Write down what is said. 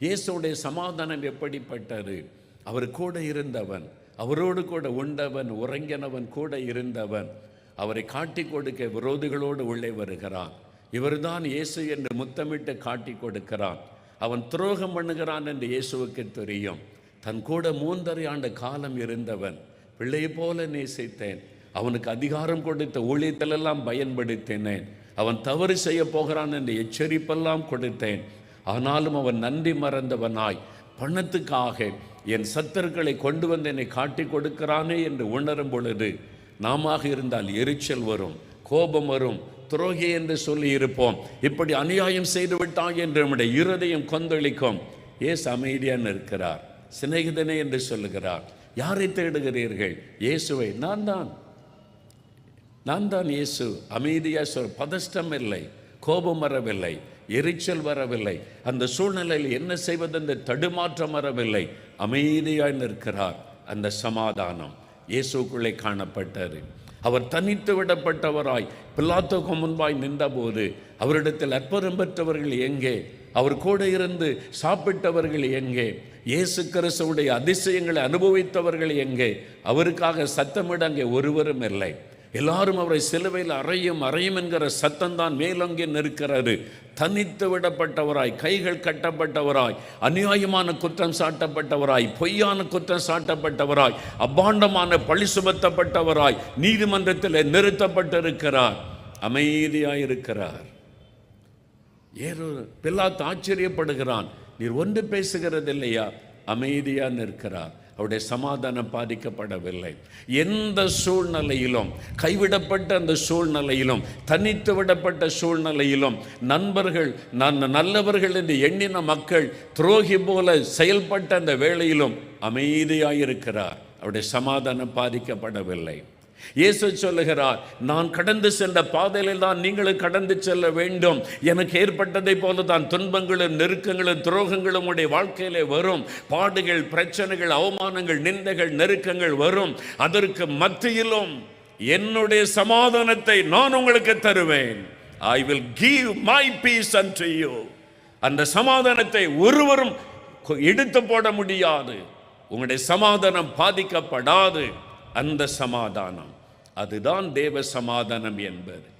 இயேசுடைய சமாதானம் எப்படிப்பட்டது? அவர் கூட இருந்தவன் அவரோடு கூட உண்டவன் உறங்கினவன் கூட இருந்தவன் அவரை காட்டி கொடுக்க விரோதிகளோடு உள்ளே வருகிறான். இவர்தான் இயேசு என்று முத்தமிட்டு காட்டி கொடுக்கிறான். அவன் துரோகம் பண்ணுகிறான் என்று இயேசுவுக்கு தெரியும். தன் கூட மூன்றரை ஆண்டு காலம் இருந்தவன் பிள்ளையை போல நேசித்தேன். அவனுக்கு அதிகாரம் கொடுத்த ஊழியத்திலெல்லாம் பயன்படுத்தினேன். அவன் தவறு செய்ய போகிறான் என்று எச்சரிப்பெல்லாம் கொடுத்தேன். ஆனாலும் அவன் நன்றி மறந்தவனாய். பணத்துக்காக என் சத்தர்களை கொண்டு வந்து என்னை காட்டி கொடுக்கிறானே என்று உணரும் பொழுது நாம இருந்தால் எரிச்சல் வரும் கோபம் வரும் துரோகி என்று சொல்லி இருப்போம். இப்படி அநியாயம் செய்து விட்டாய் என்று நம்முடைய இருதயம் கொந்தளிக்கும். ஏசு அமைதியான் இருக்கிறார் சிநேகிதனே என்று சொல்லுகிறார். யாரை தேடுகிறீர்கள்? இயேசுவை. நான் தான். நான் தான் இயேசு. அமைதியாக சொல் பதஷ்டம் இல்லை கோபம் வரவில்லை. எரிச்சல் வரவில்லை. அந்த சூழ்நிலையில் என்ன செய்வது அந்த தடுமாற்றம் வரவில்லை. அமைதியாய் நிற்கிறார் அந்த சமாதானம். இயேசுக்குள்ளே காணப்பட்டார் அவர் தனித்து விடப்பட்டவராய் பில்லாத்துக்கு முன்பாய் நின்றபோது அவரிடத்தில் அற்புதம் பெற்றவர்கள் எங்கே? அவர் கூட இருந்து சாப்பிட்டவர்கள் எங்கே? இயேசு கிறிஸ்துடைய அதிசயங்களை அனுபவித்தவர்கள் எங்கே? அவருக்காக சத்தமிட அங்கே ஒருவரும் இல்லை. எல்லாரும் அவரை சிலுவையில் அறையும் அறையும் என்கிற சத்தம்தான் மேலோங்கி நிற்கிறது. தனித்து விடப்பட்டவராய் கைகள் கட்டப்பட்டவராய் அநியாயமான குற்றம் சாட்டப்பட்டவராய் பொய்யான குற்றம் சாட்டப்பட்டவராய் அபாண்டமான பழி சுமத்தப்பட்டவராய் நீதிமன்றத்தில் நிறுத்தப்பட்டிருக்கிறார். அமைதியாயிருக்கிறார். ஏதோ பில்லாத்து ஆச்சரியப்படுகிறான். நீர் ஒன்று பேசுகிறதில்லையா? அமைதியாக நிற்கிறார். அவருடைய சமாதானம் பாதிக்கப்படவில்லை. எந்த சூழ்நிலையிலும் கைவிடப்பட்ட அந்த சூழ்நிலையிலும் தனித்து விடப்பட்ட சூழ்நிலையிலும் நண்பர்கள் நான் நல்லவர்கள் என்று எண்ணின மக்கள் துரோகி போல செயல்பட்ட அந்த வேளையிலும் அமைதியாயிருக்கிறார். அவருடைய சமாதானம் பாதிக்கப்படவில்லை. இயேசு சொல்லுகிறார் நான் கடந்து சென்ற பாதையில் தான் நீங்களும் கடந்து செல்ல வேண்டும். எனக்கு ஏற்பட்டதை போல தான் துன்பங்களும் நெருக்கங்களும் துரோகங்களும் உடைய வாழ்க்கையிலே வரும். பாடுகள் பிரச்சனைகள் அவமானங்கள் நிந்தைகள் நெருக்கங்கள் வரும். அதற்கு மத்தியிலும் என்னுடைய சமாதானத்தை நான் உங்களுக்கு தருவேன். I will give my peace unto you அந்த சமாதானத்தை ஒருவரும் எடுத்து போட முடியாது. உங்களுடைய சமாதானம் பாதிக்கப்படாது. அந்த சமாதானம். அதுதான் தேவ சமாதானம் என்பது.